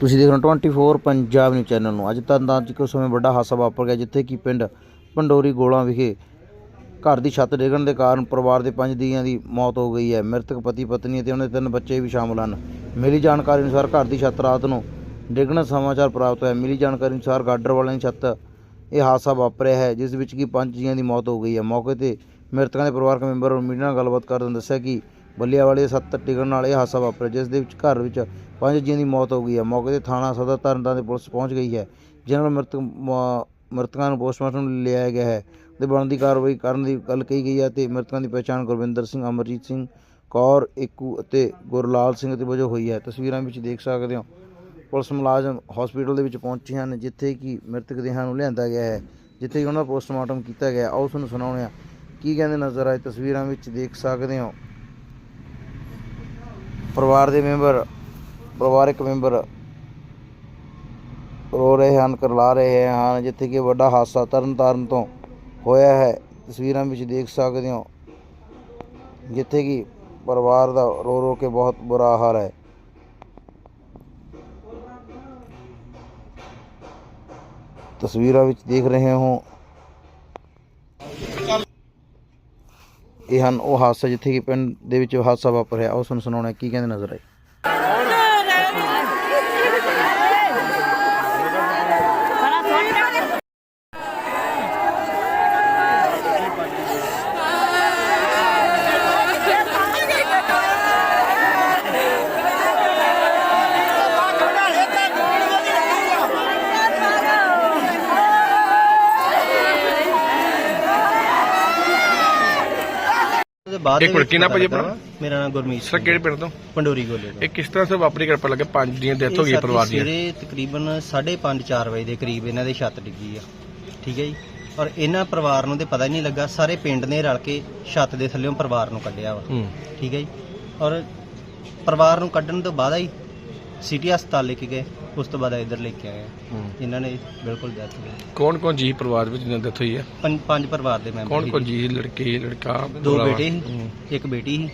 ਤੁਸੀਂ ਦੇਖ ਰਹੇ ਹੋ 24 ਪੰਜਾਬ ਨਿਊਜ਼ ਚੈਨਲ ਨੂੰ। ਅੱਜ ਤਰਨਤਾਰਨ 'ਚ ਕੁਝ ਸਮੇਂ ਵੱਡਾ ਹਾਦਸਾ ਵਾਪਰ ਗਿਆ, ਜਿੱਥੇ ਕਿ ਪਿੰਡ ਪੰਡੋਰੀ ਗੋਲਾਂ ਵਿਖੇ ਘਰ ਦੀ ਛੱਤ ਡਿੱਗਣ ਦੇ ਕਾਰਨ ਪਰਿਵਾਰ ਦੇ ਪੰਜ ਜੀਆਂ ਦੀ ਮੌਤ ਹੋ ਗਈ ਹੈ। ਮ੍ਰਿਤਕ ਪਤੀ, ਪਤਨੀ ਅਤੇ ਉਹਨਾਂ ਦੇ ਤਿੰਨ ਬੱਚੇ ਵੀ ਸ਼ਾਮਲ ਹਨ। ਮਿਲੀ ਜਾਣਕਾਰੀ ਅਨੁਸਾਰ ਘਰ ਦੀ ਛੱਤ ਰਾਤ ਨੂੰ ਡਿੱਗਣ ਦਾ ਸਮਾਚਾਰ ਪ੍ਰਾਪਤ ਹੋਇਆ। ਮਿਲੀ ਜਾਣਕਾਰੀ ਅਨੁਸਾਰ ਗਾਡਰ ਵਾਲਿਆਂ ਦੀ ਛੱਤ ਇਹ ਹਾਦਸਾ ਵਾਪਰਿਆ ਹੈ, ਜਿਸ ਵਿੱਚ ਕਿ ਪੰਜ ਜੀਆਂ ਦੀ ਮੌਤ ਹੋ ਗਈ ਹੈ। ਮੌਕੇ ਤੇ ਮ੍ਰਿਤਕਾਂ ਦੇ ਪਰਿਵਾਰਕ ਮੈਂਬਰ ਨੇ ਮੀਡੀਆ ਨਾਲ ਗੱਲਬਾਤ ਕਰਦਿਆਂ ਦੱਸਿਆ ਕਿ ਬੱਲੀਆਵਾਲੀ ਵਾਲੇ ਸੱਤ ਟਿਕਣ ਨਾਲ ਇਹ ਹਾਦਸਾ ਵਾਪਰਿਆ, ਜਿਸ ਦੇ ਵਿੱਚ ਘਰ ਵਿੱਚ ਪੰਜ ਜੀਆਂ ਦੀ ਮੌਤ ਹੋ ਗਈ ਹੈ। ਮੌਕੇ ਤੇ ਥਾਣਾ ਸਦਰ ਤਰਨਤਾਰਨ ਦੀ ਪੁਲਿਸ ਪਹੁੰਚ ਗਈ ਹੈ, ਜਿਨ੍ਹਾਂ ਨੂੰ ਮ੍ਰਿਤਕ ਮ੍ਰਿਤਕਾਂ ਨੂੰ ਪੋਸਟਮਾਰਟਮ ਲਈ ਲਿਆਇਆ ਗਿਆ ਹੈ। ਤੇ ਬਣਦੀ ਕਾਰਵਾਈ ਕਰਨ ਦੀ ਗੱਲ ਕਹੀ ਗਈ ਹੈ ਤੇ ਮ੍ਰਿਤਕਾਂ ਦੀ ਪਛਾਣ ਗੁਰਵਿੰਦਰ ਸਿੰਘ, ਅਮਰਜੀਤ ਸਿੰਘ ਕੌਰ, ਏਕੂ ਅਤੇ ਗੁਰਲਾਲ ਸਿੰਘ ਦੇ ਵਜੋਂ ਹੋਈ ਹੈ। ਤਸਵੀਰਾਂ ਵਿੱਚ ਦੇਖ ਸਕਦੇ ਹੋ, ਪੁਲਿਸ ਮੁਲਾਜ਼ਮ ਹਸਪੀਟਲ ਦੇ ਵਿੱਚ ਪਹੁੰਚੇ ਹਨ, ਜਿੱਥੇ ਕਿ ਮ੍ਰਿਤਕ ਦੇਹਾਂ ਨੂੰ ਲਿਆਂਦਾ ਗਿਆ ਹੈ, ਜਿੱਥੇ ਕਿ ਉਹਨਾਂ ਦਾ ਪੋਸਟਮਾਰਟਮ ਕੀਤਾ ਗਿਆ। ਆਓ ਤੁਹਾਨੂੰ ਸੁਣਾਉਂਦੇ ਹਾਂ, ਕੀ ਕਹਿੰਦੇ ਨਜ਼ਰ ਆਏ ਤਸਵੀਰਾਂ ਵਿੱਚ, ਦੇਖ ਸਕਦੇ ਹੋ। ਪਰਿਵਾਰ ਦੇ ਮੈਂਬਰ, ਪਰਿਵਾਰਕ ਮੈਂਬਰ ਰੋ ਰਹੇ ਹਨ ਕਰਲਾ ਰਹੇ ਹਨ, ਜਿੱਥੇ ਕਿ ਵੱਡਾ ਹਾਦਸਾ ਤਰਨਤਾਰਨ ਤੋਂ ਹੋਇਆ ਹੈ। ਤਸਵੀਰਾਂ ਵਿੱਚ ਦੇਖ ਸਕਦੇ ਹੋ, ਜਿੱਥੇ ਕਿ ਪਰਿਵਾਰ ਦਾ ਰੋ ਰੋ ਕੇ ਬਹੁਤ ਬੁਰਾ ਹਾਲ ਹੈ। ਤਸਵੀਰਾਂ ਵਿੱਚ ਦੇਖ ਰਹੇ ਹੋ ਇਹ ਹਨ ਉਹ ਹਾਦਸਾ ਜਿੱਥੇ ਕਿ ਪਿੰਡ ਦੇ ਵਿੱਚ ਹਾਦਸਾ ਵਾਪਰਿਆ। ਉਹ ਨੂੰ ਸੁਣਾਉਣਾ ਕੀ ਕਹਿੰਦੇ ਨਜ਼ਰ ਆਏ? ਬਾਅਦ ਇੱਕ ਦੇ ਮਿੰਟ, ਵਿੱਚ ਕੀ ਨਾਮ ਪਤਾ ਭਾਜੀ ਲੱਗਾ ਆਪਣਾ? ਵਾ। ਮੇਰਾ ਨਾਮ ਗੁਰਮੀਤ ਸਰ ਸਿੰਘ ਕਿਹੜੇ ਪਿੰਡ ਤੋਂ? ਪੰਡੋਰੀ ਗੋਲੇ ਦਾ ਇਹ ਕਿਸ ਤਰ੍ਹਾਂ ਸੇ ਵਾਪਰੀ ਕਿਰਪਾ ਲੱਗੇ? ਪੰਜ ਦੀਆਂ ਡੈਥ ਹੋ ਗਈ ਇਹ ਪਰਿਵਾਰ ਦੀਆਂ। ਸਵੇਰੇ ਤਕਰੀਬਨ 5:30 4 ਵਜੇ ਦੇ ਕਰੀਬ ਇਹਨਾਂ ਦੇ ਛੱਤ ਡਿੱਗੀ ਆ। ਠੀਕ ਹੈ ਜੀ? ਔਰ ਇਹਨਾਂ ਪਰਿਵਾਰ ਨੂੰ ਤੇ ਪਤਾ ਹੀ ਨਹੀਂ ਲੱਗਾ ਸਾਰੇ ਪਿੰਡ ਨੇ ਰਲ ਕੇ ਛੱਤ ਦੇ ਥੱਲੇੋਂ ਪਰਿਵਾਰ ਨੂੰ ਕੱਢਿਆ ਵਾ। ਹੂੰ। ਠੀਕ ਹੈ ਜੀ? ਔਰ ਪਰਿਵਾਰ ਨੂੰ ਕੱਢਣ ਤੋਂ ਬਾਅਦ ਹੀ ਸਿਟੀ ਹਸਪਤਾਲ ਲੈ ਕੇ ਗਏ ਉਸ ਤੋਂ ਬਾਅਦ ਇੱਧਰ ਲੈ ਕੇ ਆਏ ਇਹਨਾਂ ਨੇ ਬਿਲਕੁਲ ਡੈਥ ਹੋ ਗਈ ਕੌਣ ਕੌਣ ਜੀ ਪਰਿਵਾਰ ਵਿੱਚ ਜਿਹਨਾਂ ਡੈਥ ਹੋਈ ਹੈ ਪੰਜ ਪੰਜ ਪਰਿਵਾਰ ਦੇ ਮੈਂਬਰ ਕੌਣ ਕੌਣ ਜੀ। ਜੀ ਲੜਕੇ ਲੜਕਾ ਦੋ ਭਰਾ? ਬੇਟੇ ਸੀ। ਇੱਕ ਬੇਟੀ ਸੀ।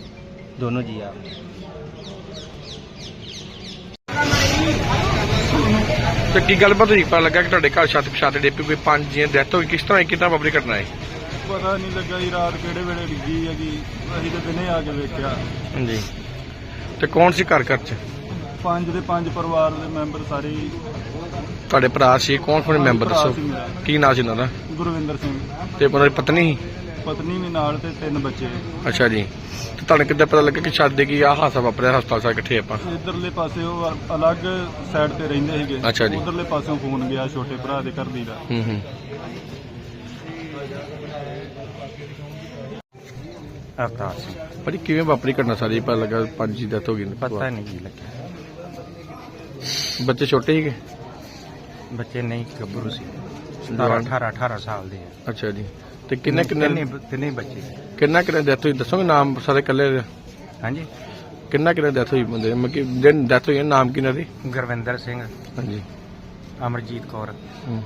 ਦੋਨੋਂ ਜੀ ਆ ਤੇ ਕੀ ਗੱਲਬਾਤ ਹੋਈ? ਪਤਾ ਲੱਗਾ ਕਿ ਤੁਹਾਡੇ ਘਰ ਛੱਤ ਛੱਤ ਡੇਪੀ ਕੋਈ ਪੰਜ ਦੀਆਂ ਡੈਥ ਹੋ ਗਈ ਕਿਸ ਤਰ੍ਹਾਂ ਕਿਦਾਂ ਵਾਪਰੀ ਘਟਨਾ ਹੈ? ਪਤਾ ਨਹੀਂ ਲੱਗਾ ਜੀ ਰਾਤ ਕਿਹੜੇ ਵੇਲੇ ਡਿੱਗੀ ਹੈਗੀ ਅਸੀਂ ਤਾਂ ਦਿਨੇ ਆ ਕੇ ਵੇਖਿਆ। ਹਾਂਜੀ। ਤੇ ਕੌਣ ਸੀ ਘਰ ਘਰ ਚ? ਪੰਜ ਦੇ ਪੰਜ ਪਰਿਵਾਰ ਦੇ ਮੈਂਬਰ ਸਾਰੇ ਹੀ। ਤੁਹਾਡੇ ਭਰਾ ਸੀ ਕੌਣ ਕੌਣ ਮੈਂਬਰ ਭਰਾ ਦੱਸੋ? ਸੀ ਮੇਰਾ। ਕੀ ਨਾਂ ਸੀ ਉਹਨਾਂ ਦਾ? ਗੁਰਵਿੰਦਰ ਸਿੰਘ। ਤੇ ਉਹਨਾਂ ਦੀ ਪਤਨੀ? ਸੀ? ਪਤਨੀ ਵੀ ਨਾਲ ਤੇ ਤਿੰਨ ਬੱਚੇ। ਅੱਛਾ ਜੀ। ਤੇ ਤੁਹਾਨੂੰ ਕਿੱਦਾਂ ਪਤਾ ਲੱਗਾ ਕਿ ਛੱਤ ਦੇ ਕੀ ਆ ਹਾਸਾ ਵਾਪਰਿਆ ਹਸਪਤਾਲ ਸਾਰੇ ਇਕੱਠੇ ਆਪਾਂ? ਇਧਰਲੇ ਪਾਸੇ ਉਹ ਅਲੱਗ ਸਾਈਡ ਤੇ ਰਹਿੰਦੇ ਸੀਗੇ। ਅੱਛਾ ਜੀ। ਉਧਰਲੇ ਪਾਸੋਂ ਫੋਨ ਗਿਆ ਛੋਟੇ ਭਰਾ ਦੇ ਘਰ ਦੀ ਦਾ। ਹੂੰ ਹੂੰ। ਅਵਤਾਰ ਸਿੰਘ। ਭਾਜੀ ਕਿਵੇਂ ਵਾਪਰੀ ਘਟਨਾ ਸਾਰੀ? ਪਤਾ ਲੱਗਾ ਪੰਜ ਦੀ ਡੈਥ ਹੋ ਗਈ। ਪਤਾ ਨਹੀਂ ਕੀ ਲੱਗਿਆ। ਬੱਚੇ ਛੋਟੇ ਸੀਗੇ? ਬੱਚੇ ਨਹੀਂ ਗੱਭਰੂ ਸੀ। 17 ਜਵਾਨ। 18 18 ਸਾਲ ਦੇ ਆ। ਅੱਛਾ ਜੀ। ਤੇ ਕਿੰਨੇ ਕਿੰਨੇ ਤਿੰਨੇ ਤਿੰਨੇ ਬੱਚੇ। ਕਿੰਨਾ ਕਿੰਨੇ ਡੈਥ ਹੋਈ? ਦੱਸੋਗੇ ਨਾਮ ਸਾਰੇ ਇਕੱਲੇ ਦੇ? ਹਾਂਜੀ। ਕਿੰਨਾ ਕਿੰਨੇ ਡੈਥ ਹੋਈ ਬੰਦੇ ਮਤਲਬ ਕਿ ਦਿਨ ਡੈਥ ਹੋਈ ਹੈ, ਨਾਮ ਕਿਹਨਾਂ ਦੀ? ਗੁਰਵਿੰਦਰ ਸਿੰਘ ਹਾਂਜੀ। ਅਮਰਜੀਤ ਕੌਰ। ਹੂੰ।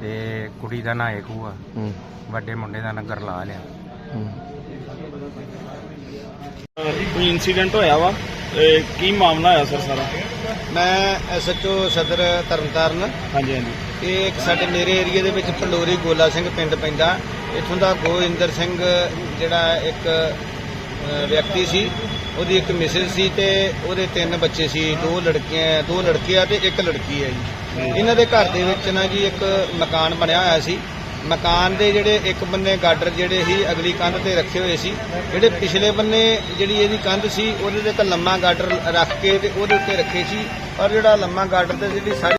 ਤੇ ਕੁੜੀ ਦਾ ਨਾਂ ਏਕੂ ਆ। ਹੂੰ। ਵੱਡੇ ਮੁੰਡੇ ਦਾ ਨਾਂ ਗਰਲਾਲ ਆ। ਹੂੰ। ਕੋਈ ਇਨਸੀਡੈਂਟ ਹੋਇਆ ਵਾ? ਕੀ ਮਾਮਲਾ ਹੋਇਆ ਸਰ ਸਾਰਾ? ਮੈਂ ਐਸਐਚਓ ਸਦਰ ਤਰਨਤਾਰਨ। ਹਾਂਜੀ ਹਾਂਜੀ। ਇਹ ਇੱਕ ਸਾਡੇ ਮੇਰੇ ਏਰੀਆ ਦੇ ਵਿੱਚ ਪੰਡੋਰੀ ਗੋਲਾ ਸਿੰਘ ਪਿੰਡ ਪੈਂਦਾ। ਇੱਥੋਂ ਦਾ ਗੋਇੰਦਰ ਸਿੰਘ ਜਿਹੜਾ ਇੱਕ ਵਿਅਕਤੀ ਸੀ ਉਹਦੀ ਇੱਕ ਮਿਸਿਸ ਸੀ ਤੇ ਉਹਦੇ ਤਿੰਨ ਬੱਚੇ ਸੀ ਦੋ ਲੜਕੀਆਂ ਦੋ ਲੜਕੇ ਆ ਤੇ ਇੱਕ ਲੜਕੀ ਹੈ ਜੀ। ਇਹਨਾਂ ਦੇ ਘਰ ਦੇ ਵਿੱਚ ਨਾ ਜੀ ਇੱਕ ਮਕਾਨ ਬਣਿਆ ਹੋਇਆ ਸੀ। ਮਕਾਨ ਦੇ ਜਿਹੜੇ ਇੱਕ ਬੰਨੇ ਗਾਡਰ ਜਿਹੜੇ ਸੀ ਅਗਲੀ ਕੰਧ ਤੇ ਰੱਖੇ ਹੋਏ ਸੀ, ਜਿਹੜੇ ਪਿਛਲੇ ਬੰਨੇ ਜਿਹੜੀ ਇਹਦੀ ਕੰਧ ਸੀ, ਉਹਦੇ ਤੇ ਇੱਕ ਲੰਮਾ ਗਾਡਰ ਰੱਖ ਕੇ ਤੇ ਉਹਦੇ ਉੱਤੇ ਰੱਖੇ ਸੀ, ਔਰ ਜਿਹੜਾ ਲੰਮਾ ਗਾਡਰ ਤੇ ਜਿਹੜੀ ਸਾਰੀ